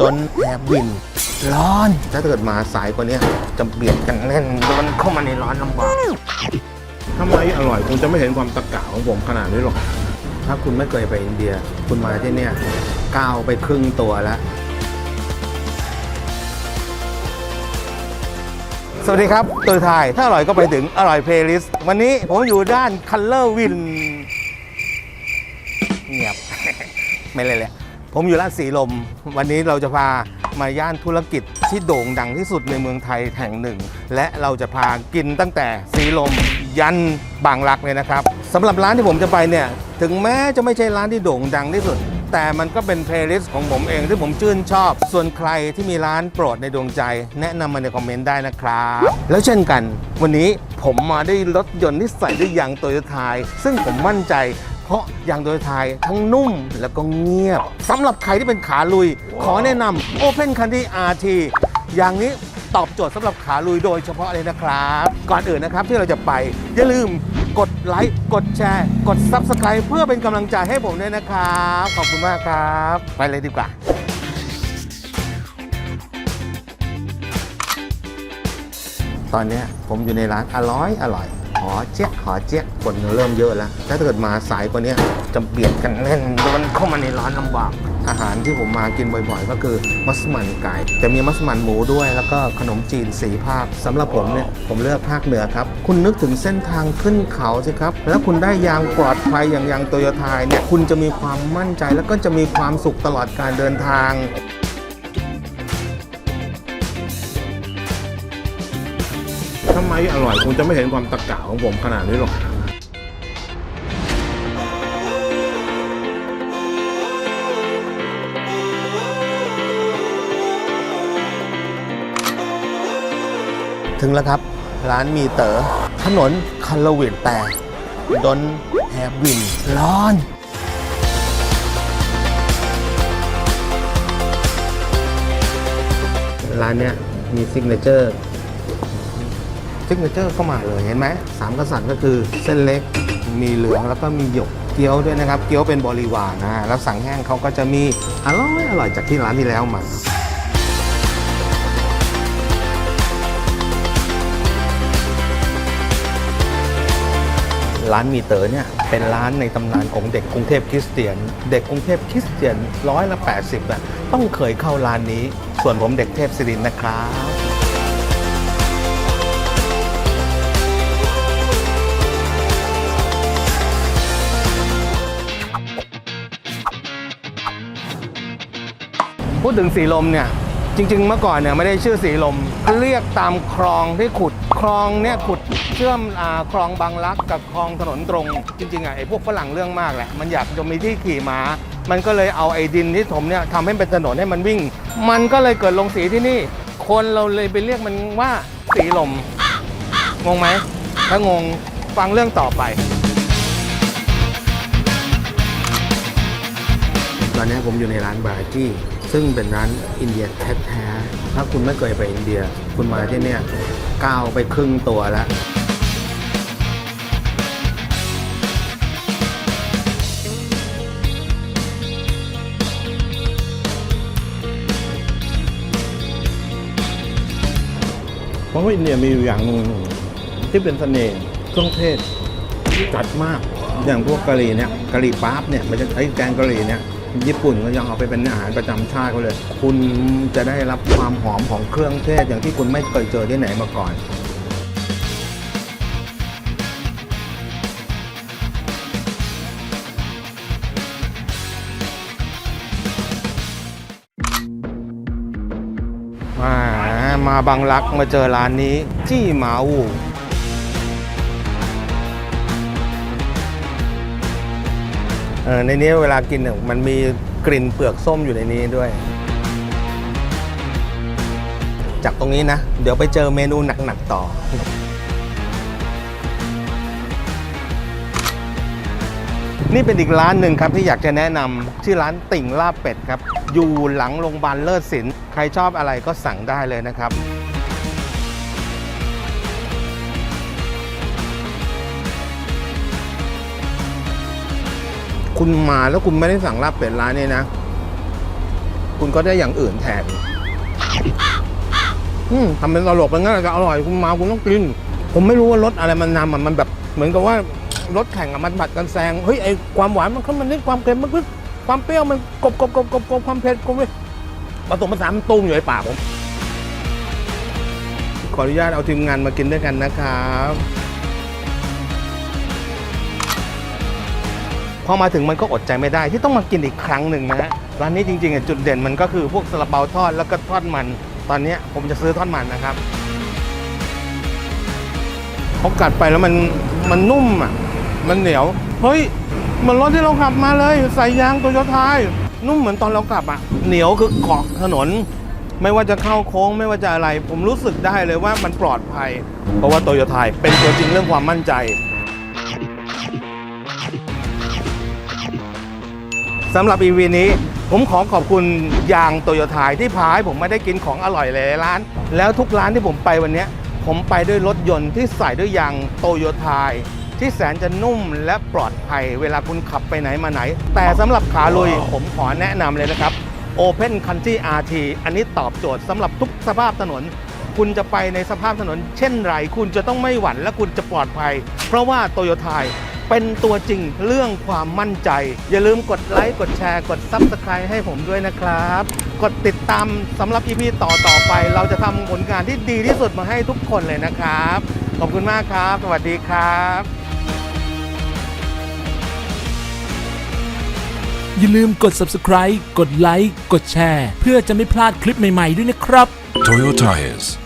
ดนแอบวิน ร้อน ถ้าเกิดมาสายกว่านี้จะเบียดกันแน่นโดนเข้ามาในร้อนลำบากทำไมอร่อยคงจะไม่เห็นความตะกะของผมขนาดนี้หรอก ถ้าคุณไม่เคยไปอินเดีย คุณมาที่เนี่ยก้าวไปครึ่งตัวแล้ว สวัสดีครับตัวไทย ถ้าอร่อยก็ไปถึงอร่อยเพลย์ลิสต์ วันนี้ผมอยู่ด้าน Color Win เงียบ ไม่เลยแหละ ผมอยู่ร้านสีลม วันนี้เราจะพามาย่านธุรกิจที่โด่งดังที่สุดในเมืองไทยแห่งหนึ่ง และเราจะพากินตั้งแต่สีลมยันบางรักเลยนะครับสำหรับร้านที่ผมจะไปเนี่ยถึงแม้จะไม่ใช่ร้านที่โด่งดังที่สุด แต่มันก็เป็นเพลย์ลิสต์ของผมเองที่ผมชื่นชอบ ส่วนใครที่มีร้านโปรดในดวงใจ แนะนำมาในคอมเมนต์ได้นะครับ แล้วเช่นกัน วันนี้ผมมาได้รถยนต์ที่ใส่ด้วยยางโตโยต้าซึ่งผมมั่นใจ ราะยางโดยไทยทั้งนุ่มแล้วก็เงียบสำหรับใครที่เป็นขาลุย ขอแนะนำ Open Candy RT อย่างนี้ตอบโจทย์สำหรับขาลุยโดยเฉพาะเลยนะครับ ก่อนอื่นนะครับที่เราจะไป อย่าลืมกดไลค์กดแชร์ กด Subscribe เพื่อเป็นกำลังใจให้ผมด้วยนะครับ ขอบคุณมากครับ ไปเลยดีกว่าตอนเนี้ยผมอยู่ในร้านอร่อยอร่อย หอเจ๊กหอเจ๊กคนเริ่มเยอะแล้ว ถ้าเกิดมาสายกว่านี้จะเบียดกันแน่นโดนเข้ามาในร้านลำบากอาหารที่ผมมากินบ่อยๆ ก็คือมัสมั่นไก่ แต่มีมัสมั่นหมูด้วย แล้วก็ขนมจีนสีภาคสำหรับผมเนี่ยผมเลือกภาคเหนือครับ คุณนึกถึงเส้นทางขึ้นเขาสิครับ แล้วคุณได้ยางปลอดภัยอย่างยางโตโยต้าเนี่ยคุณจะมีความมั่นใจแล้วก็จะมีความสุขตลอดการเดินทางำไมอร่อยคงจะไม่เห็นความตะกะของผมขนาดนี้หรอกถึงแล้วครับ ร้านมีเต๋อถนนคันลวินแต่ดนแอบวินร้อน ร้านเนี้ยมีซิกเนเจอร์ ซิกเนเจอร์เข้ามาเลยเห็นไหมสามกษัตริย์ก็คือเส้นเล็กมีเหลืองแล้วก็มีหยกเกี๊ยวด้วยนะครับ เกี๊ยวเป็นบริวารนะฮะแล้วสั่งแห้งเขาก็จะมีอร่อยอร่อยจากที่ร้านที่แล้วมาร้านมีเต๋อเนี่ยเป็นร้านในตำนานของเด็กกรุงเทพคริสเตียน เด็กกรุงเทพคริสเตียนร้อยละ80อะต้องเคยเข้าร้านนี้ ส่วนผมเด็กเทพศิรินนะครับ พูดถึงสีลมเนี่ยจริง ๆ เมื่อก่อนเนี่ยไม่ได้ชื่อสีลม เรียกตามคลองที่ขุดคลองเนี่ยขุดเชื่อมอคลองบางรักกับคลองถนนตรง จริงๆอะไอ้พวกฝรั่งเรื่องมากแหละ มันอยากจะมีที่ขี่ม้า มันก็เลยเอาไอ้ดินที่ถมเนี่ยทำให้เป็นถนนให้มันวิ่ง มันก็เลยเกิดลงสีที่นี่ คนเราเลยไปเรียกมันว่าสีลมงงไหมถ้างงฟังเรื่องต่อไปตอนนี้ผมอยู่ในร้านบาร์จี้ ซึ่งเป็นร้านอินเดียแท้ๆ ถ้าคุณไม่เคยไปอินเดีย คุณมาที่เนี่ยก้าวไปครึ่งตัวแล้วเพราะว่าอินเดียมีอยู่อย่างหนึ่งที่เป็นเสน่ห์เครื่องเทศจัดมาก อย่างพวกกะหรี่เนี่ยกะหรี่ปั๊บเนี่ยมันจะไอ้แกงกะหรี่เนี่ย ญี่ปุ่นก็ยังเอาไปเป็นอาหารประจำชาติเขาเลย คุณจะได้รับความหอมของเครื่องเทศอย่างที่คุณไม่เคยเจอที่ไหนมาก่อนมามาบางรักมาเจอร้านนี้ จี้หมาอู ในนี้เวลากินมันมีกลิ่นเปลือกส้มอยู่ในนี้ด้วย จากตรงนี้นะ เดี๋ยวไปเจอเมนูหนักๆต่อ นี่เป็นอีกร้านหนึ่งครับที่อยากจะแนะนำชื่อร้านติ่งลาบเป็ดครับ อยู่หลังโรงพยาบาลเลิศศิลป์ใครชอบอะไรก็สั่งได้เลยนะครับ คุณมาแล้วคุณไม่ได้สั่งลาบเป็ดร้านนี้นะ คุณก็ได้อย่างอื่นแทนอืมทำเป็นตลกเป็นงั้นจะอร่อยคุณมาคุณต้องกิน ผมไม่รู้ว่ารสอะไรมันนำมันแบบ เหมือนกับว่ารสแข่งอะมันบัดกันแซงเฮ้ยไอความหวานมันเข้ามานิดความเค็มมันปึ๊บความเปรี้ยวมันกบกบกบกบกบความเผ็ดกบเลยผสมผสานมันตุ้มอยู่ในปากผมขออนุญาตเอาทีมงานมากินด้วยกันนะครับ อมาถึงมันก็อดใจไม่ได้ที่ต้องมากินอีกครั้งหนึ่งนะฮะร้านนี้จริงๆอะจุดเด่นมันก็คือพวกซาลาเปาทอดแล้วก็ทอดมัน ตอนเนี้ยผมจะซื้อทอดมันนะครับพอกัดไปแล้วมันมันนุ่มอะมันเหนียวเฮ้ยเหมือนรถที่เราขับมาเลยใส่ยางโตโยต้านุ่มเหมือนตอนเรากลับอะเหนียวคือเกาะถนน ไม่ว่าจะเข้าโค้งไม่ว่าจะอะไร ผมรู้สึกได้เลยว่ามันปลอดภัย เพราะว่าโตโยต้าเป็นตัวจริงเรื่องความมั่นใจ สำหรับ EV นี้ผมขอขอบคุณยางโตโยต้าที่พาให้ผมไม่ได้กินของอร่อยหลายร้าน แล้วทุกร้านที่ผมไปวันนี้ ผมไปด้วยรถยนต์ที่ใส่ด้วยยางโตโยต้าที่แสนจะนุ่มและปลอดภัยเวลาคุณขับไปไหนมาไหน แต่สำหรับขาลุยผมขอแนะนำเลยนะครับ Open Country RT อันนี้ตอบโจทย์สำหรับทุกสภาพถนน คุณจะไปในสภาพถนนเช่นไร คุณจะต้องไม่หวั่นและคุณจะปลอดภัย เพราะว่าโตโยต้า เป็นตัวจริงเรื่องความมั่นใจ อย่าลืมกดไลค์กดแชร์กด Subscribe ให้ผมด้วยนะครับ กดติดตามสำหรับ EP ต่อต่อไป เราจะทำผลงานที่ดีที่สุดมาให้ทุกคนเลยนะครับ ขอบคุณมากครับ สวัสดีครับอย่าลืมกด subscribe กดไลค์ กดแชร์ เพื่อจะไม่พลาดคลิปใหม่ ๆ ด้วยนะครับ Toyo Tires.